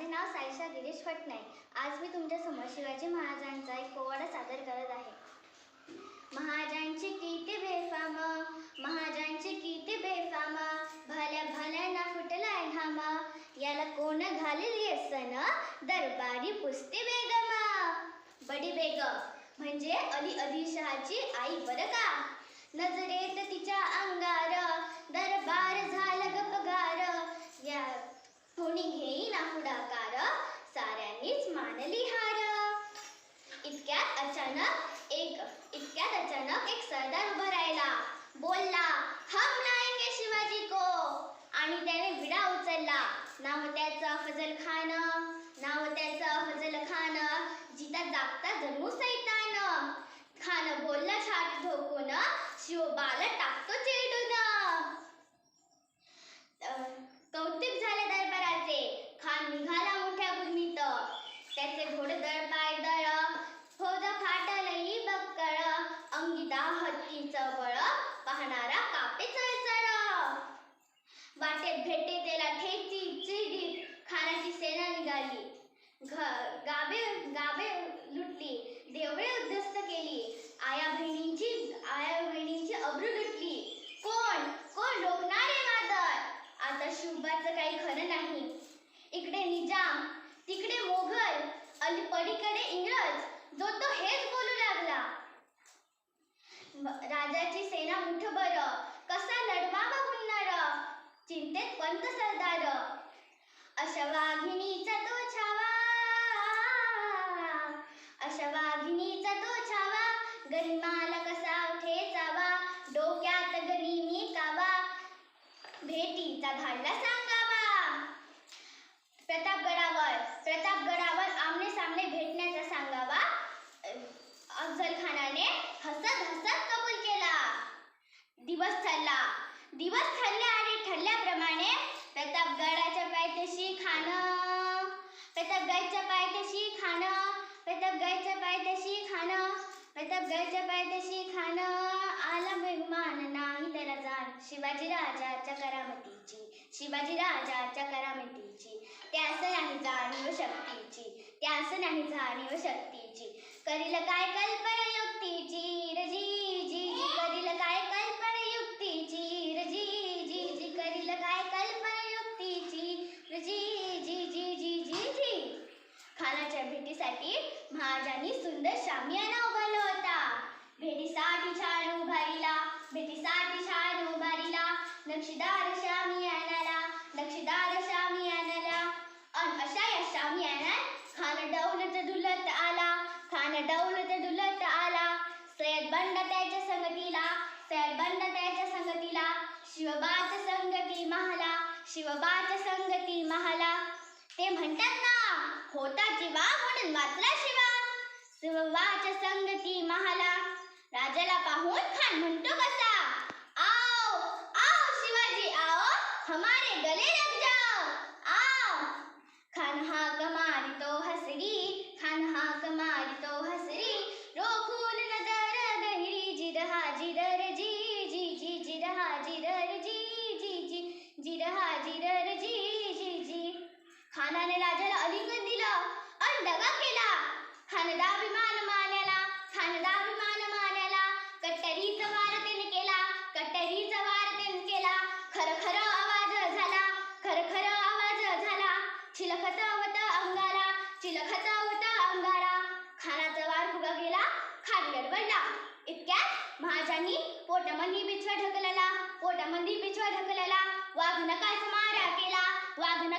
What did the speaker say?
माझे नाव साईशा गिरीश फटनाईक आज मी तुमच्यासमोर शिवाजी महाराजांचा एक पोवाडा सादर करत आहे. महाराजांचे किती बेफाम महाराजांचे किती बेफाम भल्या भल्याना फुटलाय घाम. याला कोण घालेल येसन दरबारी पुसते बेगम. बडी बेगम म्हणजे अली अली शहाची आई बरं का? नजरेत तिच्या आणि त्याने विडा उचलला. नाव त्याचं फजल खान नाव त्याचं फजल खान जिता जागता जणू सैतान. खान बोलला छाती ठोकून शिवबाला टाकतो चिडून कौतुक झाले दरबाराचे. खान निघाला मोठ्या गुरमीत त्याचे घोडे दळ पाय दळ फौज फाटलही बक्कळ. अंगिदा हत्तीचं बळ पाहणारा चिडी सेना निघाली. घ गाबे गाबे लुटली. देवळे उद्ध्वस्त केली. आया बहिणींची आया बहिणींची अब्रू अशा वाघिणीचा तो छावा. अशा वाघिणीचा तो छावा. गरिमाला कसा ठेचावा? डोक्यात गनिमी कावा भेटीचा धाडला सांगावा. प्रतापगडावर प्रतापगडावर आमने सामने भेटण्याचा सांगावा. अफजल खानाने खाणं प्रताप गायच्या पायथ्याशी खाणं प्रताप गायच्या पायथ्याशी खाणं आला बेगुमान नाही त्याला जाण. शिवाजी राजाच्या करामतीची शिवाजी राजाच्या करामतीची त्यास नाही जाणीव शक्तीची त्यास नाही जाणीव शक्तीची. करील काय कल्पना युक्तीची रजी जी जी करील काय कल्पना सुंदर शामियाना उभारला होता. भेटीसाठी छान उभारीला भेटीसाठी छान उभारीला. नक्षीदार शामियानाला नक्षीदार शामियानाला. अन अशा या शामियानात खान डौलत दुलत आला. खान डौलत दुलत आला. सय्यद बंड त्याच्या संगतीला सय्यद बंड त्याच्या संगतीला शिवबाच संगती महाला शिवबाच संगती महाला. शिवबाच्या संगती महाला. राजाला पाहून खान म्हणतो कसा आओ आओ शिवाजी आओ हमारे गले लग जाओ. आओ. खान हा कमारी तो हसरी खान हा कमारी तो हसरी. रोखून नजर गहिरी जिरहा जिरर जी जी जी जिरहा जिरर जी जी जी जिरहा जिरर जी जी जी. खानाने राजाला अलिंगन दिलं. अन दगा वाघन ढकलला मारा केला. वाघन